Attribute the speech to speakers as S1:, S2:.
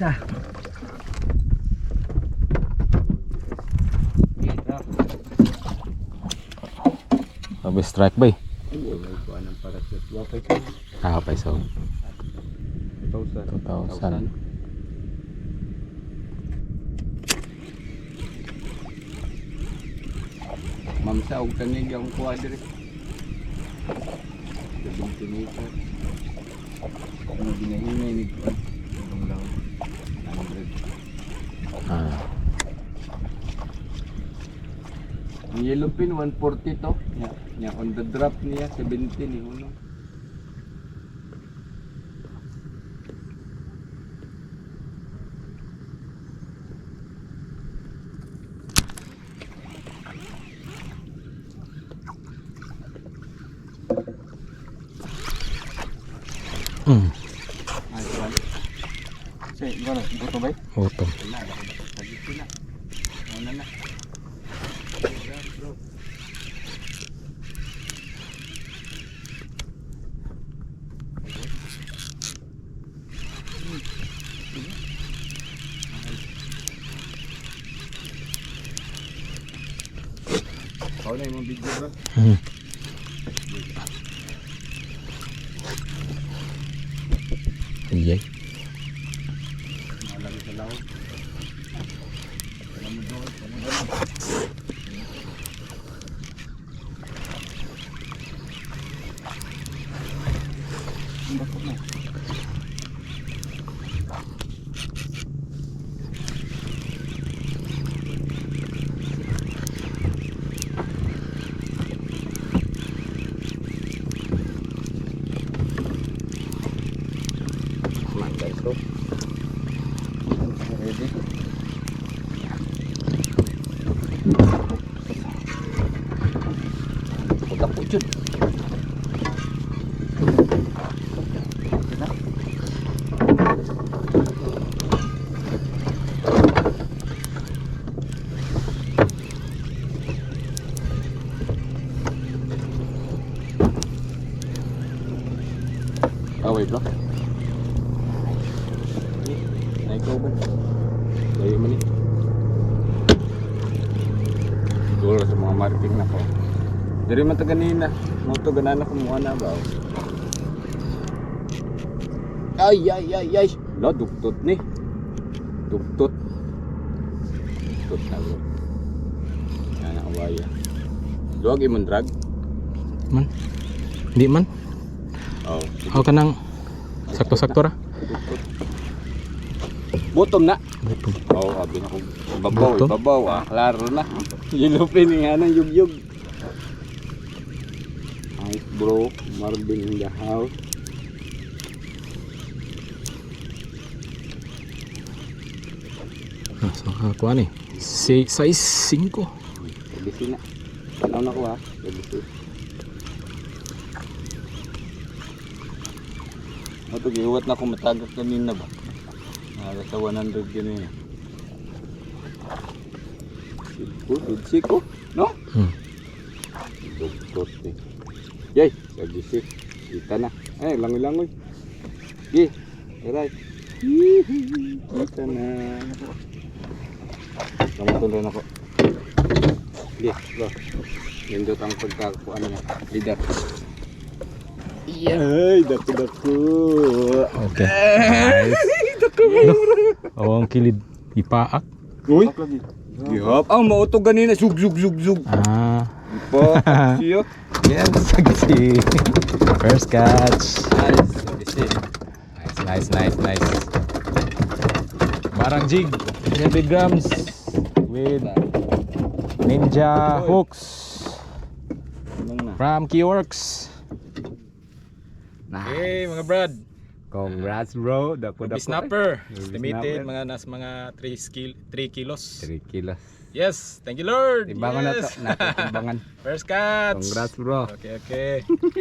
S1: isa.
S2: Sabi strike bay.
S3: Ay, may kuha ng parachute. Wapay ka.
S2: Ah, pa so.
S3: 2,000.
S2: 2,000.
S3: Ma'am sa og tanig ang kuha dire. 70 meter. Ano ginahinay ni kuha? Tulong lang. 100.
S2: Ah.
S3: Ang yellow pin 140 to. Nya, nya on the drop niya 70 ni uno.
S2: Mm.
S3: Ay, kuwan. Say, gano, buto bay?
S2: Utom.
S3: Wala, ako dapat sa dito na. Ano na? Kau na yung video bro.
S2: Mm. Iyay.
S3: Malagi sa laot. Alam mo doon, alam mo doon. Ang bako mo. Go. Ready? Huwag ako dyan. Ah, wait lang. Ba? Layo man eh. Siguro sa mga marking na ko. Dari man ta ganina. Mo to ganana mo na ba? Ay ay ay ay. La dugtot ni. Dugtot. Dugtot na bro. Yan ang awaya. Luwag imong drag.
S2: Man. Di man.
S3: Oh.
S2: Ako ka nang sakto-sakto ra.
S3: Bottom na.
S2: Utom.
S3: Oo, oh, sabi na ko. Ibabaw,
S2: Bottom?
S3: ibabaw. Ah, klaro na. Yulupin nga ng yugyug. Nice bro. Marvin in the house.
S2: Ah, so kakuha ni. Si size 5.
S3: Pabisi na. Tanaw na ko ha. Pabisi. Ito, gihuwat na akong matagak kanina ba? Nara sa 100 ganun yan. Silko, silsiko, no?
S2: Hmm.
S3: Dugtot eh. Yay, pabisi. Kita na. Ay, langoy-langoy. Gi, aray. Kita na. Kamutuloy na ko. Sige, bro. Nindot ang pagkakuan niya. Leader. Yay! Dako!
S2: Okay. Nice. Oh, ang kilid. Ipaak.
S3: Uy! Gihap! Ah, mauto ganina. Zug, zug, zug, zug.
S2: Ah.
S3: Pa, siya.
S2: Yes, sagisi. First catch.
S3: Nice.
S2: Nice, nice, nice, nice. Barang jig. 20 grams with ninja hooks from Keyworks.
S3: Nice.
S2: Hey mga brad.
S3: Congrats bro. Dako
S2: Baby
S3: dako.
S2: snapper.
S3: Snapper.
S2: mga nas mga 3 skill 3 kilos.
S3: 3 kilos.
S2: Yes, thank you Lord.
S3: Timbangan na to.
S2: yes.
S3: Natin timbangan.
S2: First catch.
S3: Congrats bro.
S2: Okay, okay.